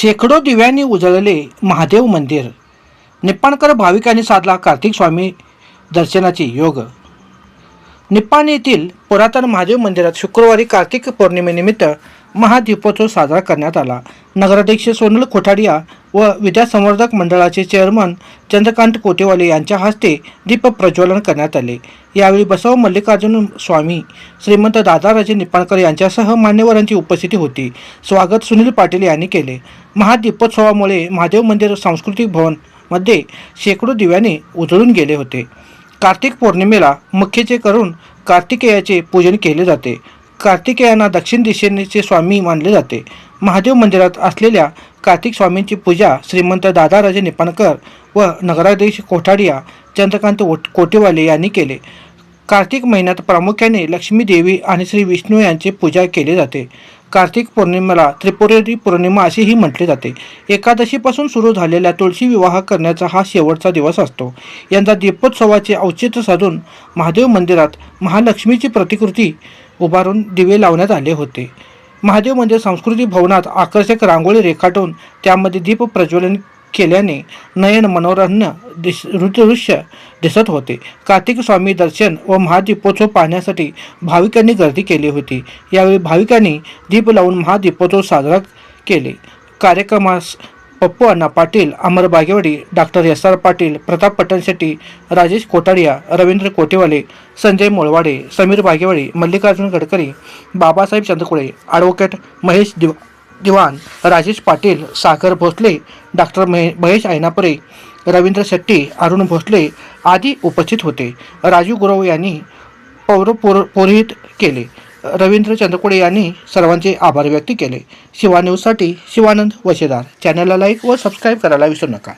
शेकडो दिव्यांनी उजळले महादेव मंदिर. निप्पाणकर भाविकांनी साधला कार्तिक स्वामी दर्शनाचे योग. निप्पाणी येथील पुरातन महादेव मंदिरात शुक्रवारी कार्तिक पौर्णिमेनिमित्त महादीपोत्सव साजरा करण्यात आला. नगराध्यक्ष सोनल कोठाडिया व विद्यासंवर्धक मंडळाचे चेअरमन चंद्रकांत कोटेवाले यांच्या हस्ते दीप प्रज्वलन करण्यात आले. यावेळी बसव मल्लिकार्जुन स्वामी श्रीमंत दादाराजे निपाणकर यांच्यासह मान्यवरांची उपस्थिती होती. स्वागत सुनील पाटील यांनी केले. महादीपोत्सवामुळे महादेव मंदिर सांस्कृतिक भवनमध्ये शेकडो दिव्याने उजळून गेले होते. कार्तिक पौर्णिमेला मुख्यचे करून कार्तिकेयाचे पूजन केले जाते. कार्तिकेयांना दक्षिण दिशेनेचे स्वामी मानले जाते. महादेव मंदिरात असलेल्या कार्तिक स्वामींची पूजा श्रीमंत दादाराजे निपाणकर व नगराधीश कोठाडिया चंद्रकांत कोटेवाले यांनी केले. कार्तिक महिन्यात प्रामुख्याने लक्ष्मी देवी आणि श्री विष्णू यांची पूजा केली जाते. कार्तिक पौर्णिमेला त्रिपुरेरी पौर्णिमा असेही म्हटले जाते. एकादशीपासून सुरू झालेल्या तुळशी विवाह करण्याचा हा शेवटचा दिवस असतो. यंदा दीपोत्सवाचे औचित्य साधून महादेव मंदिरात महालक्ष्मीची प्रतिकृती उभारून दिवे लावण्यात आले होते. महादेव मंदिर सांस्कृतिक भवनात आकर्षक रांगोळी रेखाटून त्यामध्ये दीप प्रज्वलन केल्याने नयन मनोरम्य दिस दृश्य दिसत होते. कार्तिक स्वामी दर्शन व महादीपोत्सव पाहण्यासाठी भाविकांनी गर्दी केली होती. यावेळी भाविकांनी दीप लावून महादीपोत्सव साजरा केले. कार्यक्रमास Pappu Anna Patil Amar Bagewadi doctor S R Patil Pratap Patanshetti Rajesh Kotadia Ravindra Kotewale Sanjay Molawade Sameer Bagewadi Mallikarjun Gadkari Babasaheb Chandrakule advocate Mahesh दिव दिवाण राजेश पाटील सागर भोसले डॉक्टर महे महेश ऐनापुरे रवींद्र शेट्टी अरुण भोसले आदी उपस्थित होते. राजू गुरव यांनी पौर पुरोहित केले. रवींद्र चंद्रकुडे यांनी सर्वांचे आभार व्यक्त केले. शिवा न्यूजसाठी शिवानंद वशेदार. चॅनलला लाईक व सबस्क्राईब करायला विसरू नका.